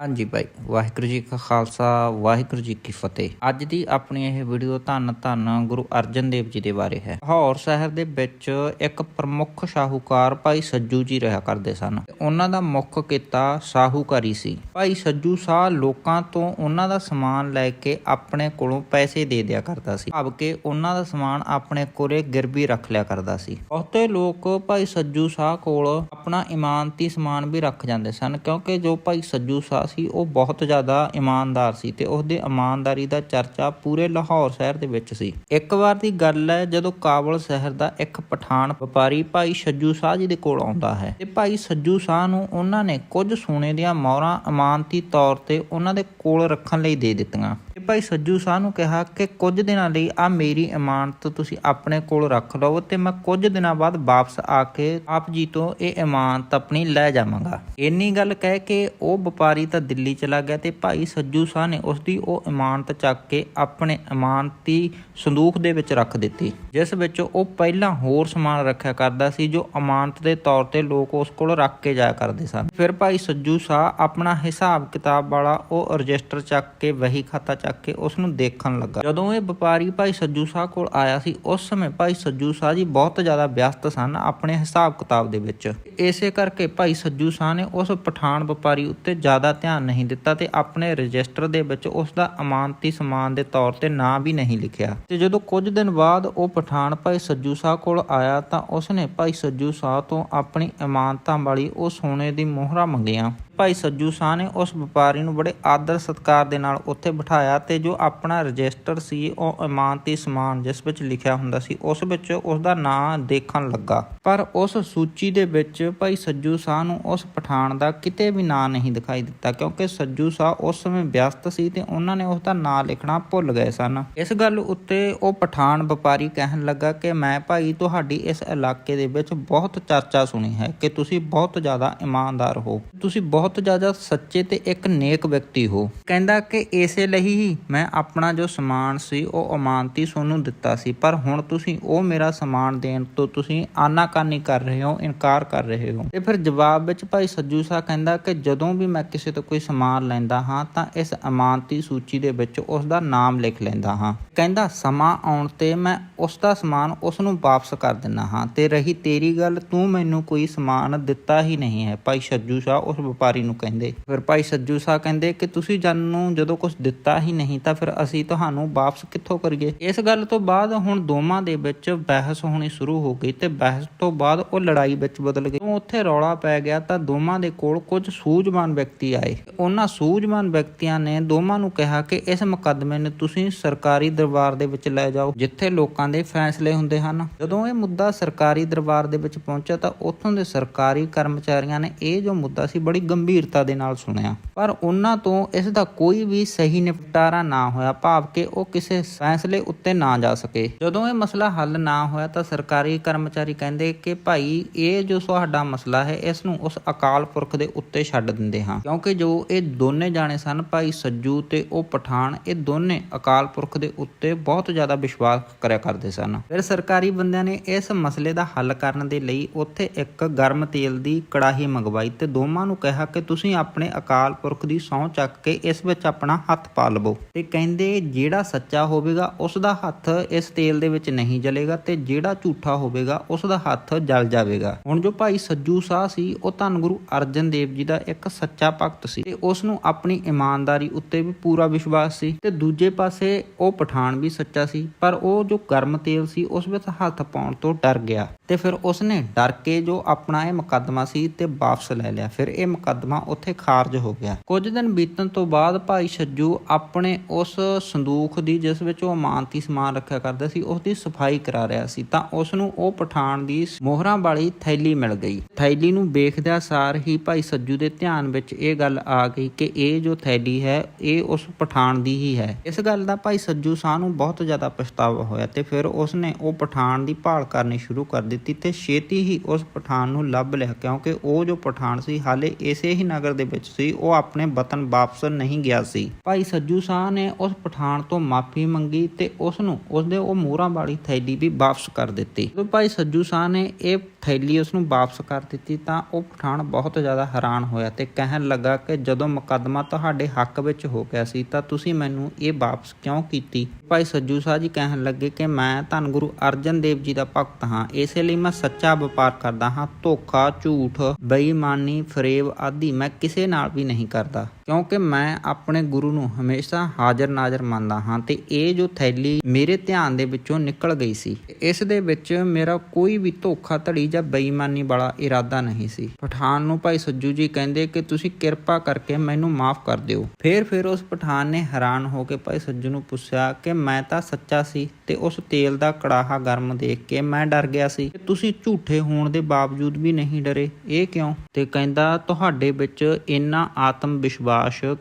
ਹਾਂਜੀ ਭਾਈ, ਵਾਹਿਗੁਰੂ ਜੀ ਕਾ ਖਾਲਸਾ, ਵਾਹਿਗੁਰੂ ਜੀ ਕੀ ਫਤਿਹ। ਅੱਜ ਦੀ ਆਪਣੀ ਇਹ ਵੀਡੀਓ ਧੰਨ ਧੰਨ ਗੁਰੂ ਅਰਜਨ ਦੇਵ ਜੀ ਦੇ ਬਾਰੇ ਹੈ। ਲਾਹੌਰ ਸ਼ਹਿਰ ਦੇ ਵਿੱਚ ਇੱਕ ਪ੍ਰਮੁੱਖ ਸ਼ਾਹੂਕਾਰ ਭਾਈ ਸੱਜੂ ਜੀ ਰਿਹਾ ਕਰਦੇ ਸਨ। ਉਹਨਾਂ ਦਾ ਮੁੱਖ ਕਿੱਤਾ ਸ਼ਾਹੂਕਾਰੀ ਸੀ। ਭਾਈ ਸੱਜੂ ਸ਼ਾਹ ਲੋਕਾਂ ਤੋਂ ਉਹਨਾਂ ਦਾ ਸਮਾਨ ਲੈ ਕੇ ਆਪਣੇ ਕੋਲੋਂ ਪੈਸੇ ਦੇ ਦਿਆ ਕਰਦਾ ਸੀ। ਭਾਵ ਕਿ ਉਹਨਾਂ ਦਾ ਸਮਾਨ ਆਪਣੇ ਕੋਲੇ ਗਿਰਵੀ ਰੱਖ ਲਿਆ ਕਰਦਾ ਸੀ। ਬਹੁਤੇ ਲੋਕ ਭਾਈ ਸੱਜੂ ਸ਼ਾਹ ਕੋਲ ਆਪਣਾ ਇਮਾਨਤੀ ਸਮਾਨ ਵੀ ਰੱਖ ਜਾਂਦੇ ਸਨ, ਕਿਉਂਕਿ ਜੋ ਭਾਈ ਸੱਜੂ ਸ਼ਾਹ ਸੀ, ਉਹ ਬਹੁਤ ਜ਼ਿਆਦਾ ਇਮਾਨਦਾਰ ਸੀ ਤੇ ਉਸਦੀ ਇਮਾਨਦਾਰੀ ਦਾ ਚਰਚਾ ਪੂਰੇ ਲਾਹੌਰ ਸ਼ਹਿਰ ਦੇ ਵਿੱਚ ਸੀ। ਇੱਕ ਵਾਰ ਦੀ ਗੱਲ ਹੈ, ਜਦੋਂ ਕਾਬਲ ਸ਼ਹਿਰ ਦਾ ਇੱਕ ਪਠਾਨ ਵਪਾਰੀ ਭਾਈ ਸੱਜੂ ਸ਼ਾਹ ਜੀ ਦੇ ਕੋਲ ਆਉਂਦਾ ਹੈ ਤੇ ਭਾਈ ਸੱਜੂ ਸ਼ਾਹ ਨੂੰ ਉਹਨਾਂ ਨੇ ਕੁਝ ਸੋਨੇ ਦੀਆਂ ਮੌਰਾਂ ਇਮਾਨਤੀ ਤੌਰ ਤੇ ਉਹਨਾਂ ਦੇ ਕੋਲ ਰੱਖਣ ਲਈ ਦੇ ਦਿੱਤੀਆਂ। ਤੇ ਭਾਈ ਸੱਜੂ ਸ਼ਾਹ ਨੂੰ ਕਿਹਾ ਕਿ ਕੁਝ ਦਿਨਾਂ ਲਈ ਆ ਮੇਰੀ ਇਮਾਨਤ ਤੁਸੀਂ ਆਪਣੇ ਕੋਲ ਰੱਖ ਲਓ ਤੇ ਮੈਂ ਕੁਝ ਦਿਨਾਂ ਬਾਅਦ ਵਾਪਸ ਆ ਕੇ ਆਪ ਜੀ ਤੋਂ ਇਹ ਇਮਾਨਤ ਆਪਣੀ ਲੈ ਜਾਵਾਂਗਾ। ਇੰਨੀ ਗੱਲ ਕਹਿ ਕੇ ਉਹ ਵਪਾਰੀ ਤਾਂ ਦਿੱਲੀ ਚਲਾ ਗਿਆ ਤੇ ਭਾਈ ਸੱਜੂ ਸ਼ਾਹ ਨੇ ਉਸ ਦੀ ਉਹ ਇਮਾਨਤ ਚੱਕ ਕੇ ਆਪਣੇ ਇਮਾਨਤੀ ਸੰਦੂਖ ਦੇ ਵਿੱਚ ਰੱਖ ਦਿੱਤੀ, ਜਿਸ ਵਿੱਚ ਉਹ ਪਹਿਲਾਂ ਹੋਰ ਸਮਾਨ ਰੱਖਿਆ ਕਰਦਾ ਸੀ ਜੋ ਇਮਾਨਤ ਦੇ ਤੌਰ ਤੇ ਲੋਕ ਉਸ ਕੋਲ ਰੱਖ ਕੇ ਜਾਇਆ ਕਰਦੇ ਸਨ। ਫਿਰ ਭਾਈ ਸੱਜੂ ਸ਼ਾਹ ਆਪਣਾ ਹਿਸਾਬ ਕਿਤਾਬ ਵਾਲਾ ਉਹ ਰਜਿਸਟਰ ਚੱਕ ਕੇ ਵਹੀ ਖਾਤਾ ਚੱਕ ਕੇ ਉਸ ਨੂੰ ਦੇਖਣ ਲੱਗਾ। ਜਦੋਂ ਇਹ ਵਪਾਰੀ ਭਾਈ ਸੱਜੂ ਸ਼ਾਹ ਕੋਲ ਆਇਆ ਸੀ, ਉਸ ਸਮੇਂ ਭਾਈ ਸੱਜੂ ਸ਼ਾਹ ਜੀ ਬਹੁਤ ਜ਼ਿਆਦਾ ਵਿਅਸਤ ਸਨ ਆਪਣੇ ਹਿਸਾਬ ਕਿਤਾਬ ਦੇ ਵਿੱਚ। ਇਸੇ ਕਰਕੇ ਭਾਈ ਸੱਜੂ ਸ਼ਾਹ ਨੇ ਉਸ ਪਠਾਨ ਵਪਾਰੀ ਉੱਤੇ ਜ਼ਿਆਦਾ ਧਿਆਨ ਨਹੀਂ ਦਿੱਤਾ ਤੇ ਆਪਣੇ ਰਜਿਸਟਰ ਦੇ ਵਿੱਚ ਉਸ ਦਾ ਅਮਾਨਤੀ ਸਮਾਨ ਦੇ ਤੌਰ ਤੇ ਨਾਂ ਵੀ ਨਹੀਂ ਲਿਖਿਆ। ਤੇ ਜਦੋਂ ਕੁਝ ਦਿਨ ਬਾਅਦ ਉਹ ਪਠਾਨ ਭਾਈ ਸੱਜੂ ਸ਼ਾਹ ਕੋਲ ਆਇਆ ਤਾਂ ਉਸਨੇ ਭਾਈ ਸੱਜੂ ਸ਼ਾਹ ਤੋਂ ਆਪਣੀ ਇਮਾਨਤਾਂ ਵਾਲੀ ਉਹ ਸੋਨੇ ਦੀ ਮੋਹਰਾਂ ਮੰਗੀਆਂ। ਭਾਈ ਸੱਜੂ ਸ਼ਾਹ ਨੇ ਉਸ ਵਪਾਰੀ ਨੂੰ ਬੜੇ ਆਦਰ ਸਤਕਾਰ ਦੇ ਨਾਲ ਉੱਥੇ ਬਿਠਾਇਆ ਤੇ ਜੋ ਆਪਣਾ ਰਜਿਸਟਰ ਸੀ, ਉਹ ਇਮਾਨਤੀ ਸਮਾਨ ਜਿਸ ਵਿੱਚ ਲਿਖਿਆ ਹੁੰਦਾ ਸੀ, ਉਸ ਵਿੱਚ ਉਸ ਦਾ ਨਾਂ ਦੇਖਣ ਲੱਗਾ। ਪਰ ਉਸ ਸੂਚੀ ਦੇ ਵਿੱਚ ਭਾਈ ਸੱਜੂ ਸ਼ਾਹ ਨੂੰ ਉਸ ਪਠਾਨ ਦਾ ਕਿਤੇ ਵੀ ਨਾਂ ਨਹੀਂ ਦਿਖਾਈ ਦਿੱਤਾ, ਕਿਉਂਕਿ ਸੱਜੂ ਸ਼ਾਹ ਉਸ ਸਮੇਂ ਵਿਅਸਤ ਸੀ ਤੇ ਉਹਨਾਂ ਨੇ ਉਸ ਦਾ ਨਾਂ ਲਿਖਣਾ ਭੁੱਲ ਗਏ ਸਨ। ਇਸ ਗੱਲ ਉੱਤੇ ਉਹ ਪਠਾਨ ਵਪਾਰੀ ਕਹਿਣ ਲੱਗਾ ਕਿ ਮੈਂ ਭਾਈ ਤੁਹਾਡੀ ਇਸ ਇਲਾਕੇ ਦੇ ਵਿੱਚ ਬਹੁਤ ਚਰਚਾ ਸੁਣੀ ਹੈ, ਕਿ ਤੁਸੀਂ ਬਹੁਤ ਜ਼ਿਆਦਾ ਇਮਾਨਦਾਰ ਹੋ। ਤੁਸੀਂ ਬਹੁਤ ਬਹੁਤ ਜ਼ਿਆਦਾ ਸੱਚੇ ਤੇ ਇੱਕ ਨੇਕ ਵਿਅਕਤੀ ਹੋ। ਕਹਿੰਦਾ ਕਿ ਇਸੇ ਲਈ ਹੀ ਮੈਂ ਆਪਣਾ ਜੋ ਸਮਾਨ ਸੀ, ਉਹ ਅਮਾਨਤੀ ਤੁਹਾਨੂੰ ਦਿੱਤਾ ਸੀ। ਪਰ ਹੁਣ ਤੁਸੀਂ ਉਹ ਮੇਰਾ ਸਮਾਨ ਦੇਣ ਤੋਂ ਤੁਸੀਂ ਆਨਾਕਾਨੀ ਕਰ ਰਹੇ ਹੋ, ਇਨਕਾਰ ਕਰ ਰਹੇ ਹੋ। ਤੇ ਫਿਰ ਜਵਾਬ ਵਿੱਚ ਭਾਈ ਸੱਜੂ ਸ਼ਾਹ ਕਹਿੰਦਾ ਕਿ ਜਦੋਂ ਵੀ ਮੈਂ ਕਿਸੇ ਤੋਂ ਕੋਈ ਸਮਾਨ ਲੈਂਦਾ ਹਾਂ, ਤਾਂ ਇਸ ਅਮਾਨਤੀ ਸੂਚੀ ਦੇ ਵਿੱਚ ਉਸ ਦਾ ਨਾਮ ਲਿਖ ਲੈਂਦਾ ਹਾਂ। ਕਹਿੰਦਾ, ਸਮਾਂ ਆਉਣ ਤੇ ਮੈਂ ਉਸ ਦਾ ਸਮਾਨ ਉਸ ਨੂੰ ਵਾਪਸ ਕਰ ਦਿੰਦਾ ਹਾਂ। ਤੇ ਰਹੀ ਤੇਰੀ ਗੱਲ, ਤੂੰ ਮੈਨੂੰ ਕੋਈ ਸਮਾਨ ਦਿੱਤਾ ਹੀ ਨਹੀਂ ਹੈ। ਭਾਈ ਸੱਜੂ ਸ਼ਾਹ ਉਸ ਵਪਾਰੀ ਨੂੰ ਕਹਿੰਦੇ। ਫਿਰ ਭਾਈ ਸੱਜੂ ਸ਼ਾਹ ਕਹਿੰਦੇ ਕਿ ਤੁਸੀਂ ਜਾਨੂੰ ਜਦੋਂ ਕੁਝ ਦਿੱਤਾ ਹੀ ਨਹੀਂ ਤਾਂ ਫਿਰ ਅਸੀਂ ਤੁਹਾਨੂੰ ਵਾਪਸ ਕਿੱਥੋਂ ਕਰੀਏ? ਇਸ ਗੱਲ ਤੋਂ ਬਾਅਦ ਹੁਣ ਦੋਵਾਂ ਦੇ ਵਿੱਚ ਬਹਿਸ ਹੋਣੀ ਸ਼ੁਰੂ ਹੋ ਗਈ ਤੇ ਬਹਿਸ ਤੋਂ ਬਾਅਦ ਉਹ ਲੜਾਈ ਵਿੱਚ ਬਦਲ ਗਈ ਉੱਥੇ ਰੌਲਾ ਪੈ ਗਿਆ ਤਾਂ ਦੋਵਾਂ ਦੇ ਕੋਲ ਕੁਝ ਸੂਝਵਾਨ ਵਿਅਕਤੀ ਆਏ। ਉਹਨਾਂ ਸੂਝਵਾਨ ਵਿਅਕਤੀਆਂ ਨੇ ਦੋਵਾਂ ਨੂੰ ਕਿਹਾ ਕਿ ਇਸ ਮੁਕੱਦਮੇ ਨੂੰ ਤੁਸੀਂ ਸਰਕਾਰੀ ਦਰਬਾਰ ਦੇ ਵਿੱਚ ਲੈ ਜਾਓ, ਜਿੱਥੇ ਲੋਕਾਂ ਦੇ ਫੈਸਲੇ ਹੁੰਦੇ ਹਨ। ਜਦੋਂ ਇਹ ਮੁੱਦਾ ਸਰਕਾਰੀ ਦਰਬਾਰ ਦੇ ਵਿੱਚ ਪਹੁੰਚਿਆ ਤਾਂ ਉੱਥੋਂ ਦੇ ਸਰਕਾਰੀ ਕਰਮਚਾਰੀਆਂ ਨੇ ਇਹ ਜੋ ਮੁੱਦਾ ਸੀ ਬੜੀ ਗੰਭੀਰਤਾ ਦੇ ਨਾਲ ਸੁਣਿਆ। ਪਰ ਉਹਨਾਂ ਤੋਂ ਇਸ ਦਾ ਕੋਈ ਵੀ ਸਹੀ ਨਿਪਟਾਰਾ ਨਾ ਹੋਇਆ, ਭਾਵ ਕਿ ਉਹ ਕਿਸੇ ਫੈਸਲੇ ਉੱਤੇ ਨਾ ਜਾ ਸਕੇ। ਜਦੋਂ ਇਹ ਮਸਲਾ ਹੱਲ ਨਾ ਹੋਇਆ ਤਾਂ ਸਰਕਾਰੀ ਕਰਮਚਾਰੀ ਕਹਿੰਦੇ ਕਿ, ਭਾਈ, ਇਹ ਜੋ ਤੁਹਾਡਾ ਮਸਲਾ ਹੈ, ਇਸ ਨੂੰ ਉਸ ਅਕਾਲ ਪੁਰਖ ਦੇ ਉੱਤੇ ਛੱਡ ਦਿੰਦੇ ਹਾਂ। ਕਿਉਂਕਿ ਜੋ ਇਹ ਦੋਨੇ ਜਾਣੇ ਸਨ, ਭਾਈ ਸੱਜੂ ਤੇ ਉਹ ਪਠਾਨ, ਇਹ ਦੋਨੇ ਅਕਾਲ ਪੁਰਖ ਦੇ ਉੱਤੇ ਬਹੁਤ ਜ਼ਿਆਦਾ ਵਿਸ਼ਵਾਸ ਕਰਿਆ ਕਰਦੇ ਸਨ। ਫਿਰ ਸਰਕਾਰੀ ਬੰਦਿਆਂ ਨੇ ਇਸ ਮਸਲੇ ਦਾ ਹੱਲ ਕਰਨ ਦੇ ਲਈ ਉੱਥੇ ਇੱਕ ਗਰਮ ਤੇਲ ਦੀ ਕੜਾਹੀ ਮੰਗਵਾਈ ਤੇ ਦੋਵਾਂ ਨੂੰ ਕਿਹਾ ਕਿ ਤੁਸੀਂ ਆਪਣੇ ਅਕਾਲ ਪੁਰਖ ਦੀ ਸਹੁੰ ਚੱਕ ਕੇ ਇਸ ਵਿੱਚ ਆਪਣਾ ਹੱਥ ਪਾ ਲਵੋ। ਤੇ ਕਹਿੰਦੇ, ਜਿਹੜਾ ਸੱਚਾ ਹੋਵੇਗਾ, ਉਸ ਦਾ ਹੱਥ ਇਸ ਤੇਲ ਦੇ ਵਿੱਚ ਨਹੀਂ ਜਲੇਗਾ ਤੇ ਜਿਹੜਾ ਝੂਠਾ ਹੋਵੇਗਾ, ਉਸ ਦਾ ਹੱਥ ਜਲ ਜਾਵੇਗਾ। ਹੁਣ ਜੋ ਭਾਈ ਸੱਜੂ ਸ਼ਾਹ ਸੀ, ਉਹ ਧੰਨ ਗੁਰੂ ਅਰਜਨ ਦੇਵ ਜੀ ਦਾ ਇੱਕ ਸੱਚਾ ਭਗਤ ਸੀ ਤੇ ਉਸ ਨੂੰ ਆਪਣੀ ਇਮਾਨਦਾਰੀ ਉੱਤੇ ਵੀ ਪੂਰਾ ਵਿਸ਼ਵਾਸ ਸੀ ਤੇ ਦੂਜੇ ਪਾਸੇ ਉਹ ਪਠਾਨ ਵੀ ਸੱਚਾ ਸੀ, ਪਰ ਉਹ ਜੋ ਗਰਮ ਤੇਲ ਸੀ, ਉਸ ਵਿੱਚ ਹੱਥ ਪਾਉਣ ਤੋਂ ਡਰ ਗਿਆ ਤੇ ਫਿਰ ਉਸਨੇ ਡਰ ਕੇ ਜੋ ਆਪਣਾ ਇਹ ਮੁਕੱਦਮਾ ਸੀ ਤੇ ਵਾਪਸ ਲੈ ਲਿਆ। ਫਿਰ ਇਹ ਮੁਕੱਦਮਾ ਉੱਥੇ ਖਾਰਜ ਹੋ ਗਿਆ। ਕੁਝ ਦਿਨ ਬੀਤਣ ਤੋਂ ਬਾਅਦ ਭਾਈ ਸੱਜੂ ਆਪਣੇ ਉਸ ਸੰਦੂਖ ਦੀ, ਜਿਸ ਵਿੱਚ ਉਹ ਅਮਾਨਤੀ ਸਮਾਨ ਰੱਖਿਆ ਕਰਦਾ ਸੀ, ਉਸ ਦੀ ਸਫ਼ਾਈ ਕਰਾ ਰਿਹਾ ਸੀ। ਤਾਂ ਉਸ ਨੂੰ ਉਹ ਪਠਾਨ ਦੀ ਮੋਹਰਾਂ ਵਾਲੀ ਥੈਲੀ ਮਿਲ ਗਈ। ਥੈਲੀ ਨੂੰ ਵੇਖਦਿਆਂ ਸਾਰ ਹੀ ਭਾਈ ਸੱਜੂ ਦੇ ਧਿਆਨ ਵਿੱਚ ਇਹ ਗੱਲ ਆ ਗਈ ਕਿ ਇਹ ਜੋ ਥੈਲੀ ਹੈ, ਇਹ ਉਸ ਪਠਾਨ ਦੀ ਹੀ ਹੈ। ਇਸ ਗੱਲ ਦਾ ਭਾਈ ਸੱਜੂ ਸ਼ਾਹ ਨੂੰ ਬਹੁਤ ਜ਼ਿਆਦਾ ਪਛਤਾਵਾ ਹੋਇਆ ਤੇ ਫਿਰ ਉਸ ਨੇ ਉਹ ਪਠਾਨ ਦੀ ਭਾਲ ਕਰਨੀ ਸ਼ੁਰੂ ਕਰ ਦਿੱਤੀ ਤੇ ਛੇਤੀ ਹੀ ਉਸ ਪਠਾਨ ਨੂੰ ਲੱਭ ਲਿਆ, ਕਿਉਂਕਿ ਉਹ ਜੋ ਪਠਾਨ ਸੀ, ਹਾਲੇ ਇਸੇ ਹੀ ਨਗਰ ਦੇ ਵਿੱਚ ਸੀ, ਉਹ ਆਪਣੇ ਵਤਨ ਵਾਪਸ ਨਹੀਂ ਗਿਆ ਸੀ। ਭਾਈ ਸੱਜੂ ਸਾਹ ਨੇ ਉਸ ਪਠਾਨ ਤੋਂ ਮਾਫੀ ਮੰਗੀ ਤੇ ਉਸ ਨੂੰ ਉਸਦੇ ਉਹ ਮੋਹਰਾਂ ਵਾਲੀ ਥੈਲੀ ਵੀ ਵਾਪਸ ਕਰ ਦਿੱਤੀ। ਜਦੋਂ ਭਾਈ ਸੱਜੂ ਸਾਹ ਨੇ ਇਹ ਥੈਲੀ ਉਸ ਨੂੰ ਵਾਪਸ ਕਰ ਦਿੱਤੀ ਤਾਂ ਉਹ ਪਠਾਨ ਬਹੁਤ ਜ਼ਿਆਦਾ ਹੈਰਾਨ ਹੋਇਆ ਤੇ ਕਹਿਣ ਲੱਗਾ ਕਿ ਜਦੋਂ ਮੁਕੱਦਮਾ ਤੁਹਾਡੇ ਹੱਕ ਵਿੱਚ ਹੋ ਗਿਆ ਸੀ ਤਾਂ ਤੁਸੀਂ ਮੈਨੂੰ ਇਹ ਵਾਪਸ ਕਿਉਂ ਕੀਤੀ? ਭਾਈ ਸੱਜੂ ਸਾਹ ਜੀ ਕਹਿਣ ਲੱਗੇ ਕਿ ਮੈਂ ਧੰਨ ਗੁਰੂ ਅਰਜਨ ਦੇਵ ਜੀ ਦਾ ਭਗਤ ਹਾਂ, ਇਸੇ ਲਈ ਮੈਂ ਸੱਚਾ ਵਪਾਰ ਕਰਦਾ ਹਾਂ, ਧੋਖਾ, ਝੂਠ, ਬੇਈਮਾਨੀ, ਫਰੇਬ ਆਦਿ ਮੈਂ ਕਿਸੇ ਨਾਲ ਵੀ ਨਹੀਂ ਕਰਦਾ। ਕਿਉਂਕਿ ਮੈਂ ਆਪਣੇ ਗੁਰੂ ਨੂੰ ਹਮੇਸ਼ਾ ਹਾਜ਼ਰ ਨਾਜ਼ਰ ਮੰਨਦਾ ਹਾਂ ਤੇ ਇਹ ਜੋ ਥੈਲੀ ਮੇਰੇ ਧਿਆਨ ਦੇ ਵਿੱਚੋਂ ਨਿਕਲ ਗਈ ਸੀ, ਇਸ ਦੇ ਵਿੱਚ ਮੇਰਾ ਕੋਈ ਵੀ ਧੋਖਾ ਧੜੀ ਜਾਂ ਬੇਈਮਾਨੀ ਵਾਲਾ ਇਰਾਦਾ ਨਹੀਂ ਸੀ। ਪਠਾਨ ਨੂੰ ਭਾਈ ਸੱਜੂ ਜੀ ਕਹਿੰਦੇ ਕਿ ਤੁਸੀਂ ਕਿਰਪਾ ਕਰਕੇ ਮੈਨੂੰ ਮਾਫ ਕਰ ਦਿਓ। ਫੇਰ ਫਿਰ ਉਸ ਪਠਾਨ ਨੇ ਹੈਰਾਨ ਹੋ ਕੇ ਭਾਈ ਸੱਜੂ ਨੂੰ ਪੁੱਛਿਆ ਕਿ ਮੈਂ ਤਾਂ ਸੱਚਾ ਸੀ ਤੇ ਉਸ ਤੇਲ ਦਾ ਕੜਾਹਾ ਗਰਮ ਦੇਖ ਕੇ ਮੈਂ ਡਰ ਗਿਆ ਸੀ ਤੁਸੀਂ ਝੂਠੇ ਹੋਣ ਦੇ ਬਾਵਜੂਦ ਵੀ ਨਹੀਂ ਡਰੇ, ਇਹ ਕਿਉਂ? ਤੇ ਕਹਿੰਦਾ, ਤੁਹਾਡੇ ਵਿੱਚ ਇੰਨਾ ਆਤਮ ਵਿਸ਼ਵਾਸ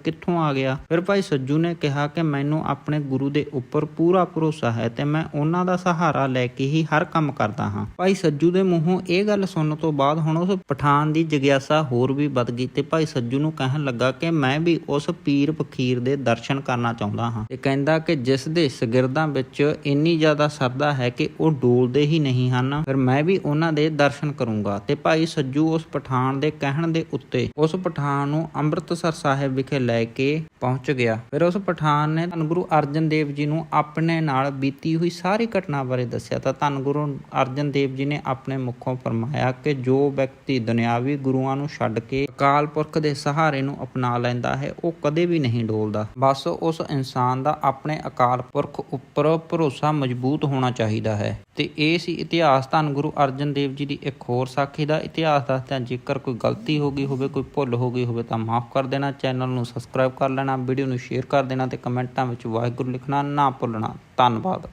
ਕਿੱਥੋਂ ਆ ਗਿਆ? ਫਿਰ ਭਾਈ ਸੱਜੂ ਨੇ ਕਿਹਾ ਕਿ ਮੈਨੂੰ ਆਪਣੇ ਗੁਰੂ ਦੇ ਉੱਪਰ ਪੂਰਾ ਭਰੋਸਾ ਹੈ ਤੇ ਮੈਂ ਉਹਨਾਂ ਦਾ ਸਹਾਰਾ ਲੈ ਕੇ ਹੀ ਹਰ ਕੰਮ ਕਰਦਾ ਹਾਂ। ਭਾਈ ਸੱਜੂ ਦੇ ਮੂੰਹੋਂ ਇਹ ਗੱਲ ਸੁਣਨ ਤੋਂ ਬਾਅਦ ਹੁਣ ਉਸ ਪਠਾਨ ਦੀ ਜਿਗਿਆਸਾ ਹੋਰ ਵੀ ਵੱਧ ਗਈ ਤੇ ਭਾਈ ਸੱਜੂ ਨੂੰ ਕਹਿਣ ਲੱਗਾ ਕਿ ਮੈਂ ਵੀ ਉਸ ਪੀਰ ਫਕੀਰ ਦੇ ਦਰਸ਼ਨ ਕਰਨਾ ਚਾਹੁੰਦਾ ਹਾਂ। ਤੇ ਕਹਿੰਦਾ ਕਿ ਜਿਸ ਦੇ ਸ਼ਾਗਿਰਦਾਂ ਵਿੱਚ ਇੰਨੀ ਜ਼ਿਆਦਾ ਸਰਦਾ ਹੈ ਕਿ ਉਹ ਡੋਲਦੇ ਹੀ ਨਹੀਂ ਹਨ, ਫਿਰ ਮੈਂ ਵੀ ਉਹਨਾਂ ਦੇ ਦਰਸ਼ਨ ਕਰੂੰਗਾ। ਤੇ ਭਾਈ ਸੱਜੂ ਉਸ ਪਠਾਨ ਦੇ ਕਹਿਣ ਦੇ ਉੱਤੇ ਉਸ ਪਠਾਨ ਨੂੰ ਅੰਮ੍ਰਿਤਸਰ ਸਾਹਿਬ ਵਿਖੇ ਲੈ ਕੇ ਪਹੁੰਚ ਗਿਆ। ਫਿਰ ਉਸ ਪਠਾਨ ਨੇ ਧੰਨ ਗੁਰੂ ਅਰਜਨ ਦੇਵ ਜੀ ਨੂੰ ਆਪਣੇ ਨਾਲ ਬੀਤੀ ਹੋਈ ਸਾਰੀ ਘਟਨਾ ਬਾਰੇ ਦੱਸਿਆ ਤਾਂ ਧੰਨ ਗੁਰੂ ਅਰਜਨ ਦੇਵ ਜੀ ਨੇ ਆਪਣੇ ਮੁਖੋਂ ਫਰਮਾਇਆ ਕਿ ਜੋ ਵਿਅਕਤੀ ਦੁਨਿਆਵੀ ਗੁਰੂਆਂ ਨੂੰ ਛੱਡ ਕੇ ਅਕਾਲ ਪੁਰਖ ਦੇ ਸਹਾਰੇ ਨੂੰ ਅਪਣਾ ਲੈਂਦਾ ਹੈ, ਉਹ ਕਦੇ ਵੀ ਨਹੀਂ ਡੋਲਦਾ। ਬਸ ਉਸ ਇਨਸਾਨ ਦਾ ਆਪਣੇ ਅਕਾਲ ਪੁਰਖ ਉੱਪਰ ਭਰੋਸਾ ਮਜ਼ਬੂਤ ਹੋਣਾ ਚਾਹੀਦਾ ਹੈ। ਤੇ ਇਹ ਸੀ ਇਤਿਹਾਸ। ਧੰਨ ਗੁਰੂ ਅਰਜਨ ਦੇਵ ਜੀ ਦੀ ਇੱਕ ਹੋਰ ਸਾਖੀ ਦਾ ਇਤਿਹਾਸ ਦੱਸਦਿਆਂ ਜੇਕਰ ਕੋਈ ਗਲਤੀ ਹੋ ਗਈ ਹੋਵੇ, ਕੋਈ ਭੁੱਲ ਹੋ ਗਈ ਹੋਵੇ ਤਾਂ ਮਾਫ ਕਰ ਦੇਣਾ। ਚੈਨਲ ਨੂੰ ਸਬਸਕ੍ਰਾਈਬ ਕਰ ਲੈਣਾ, ਵੀਡੀਓ ਨੂੰ ਸ਼ੇਅਰ ਕਰ ਦੇਣਾ ਤੇ ਕਮੈਂਟਾਂ ਵਿੱਚ ਵਾਹਿਗੁਰੂ ਲਿਖਣਾ ਨਾ ਭੁੱਲਣਾ। ਧੰਨਵਾਦ।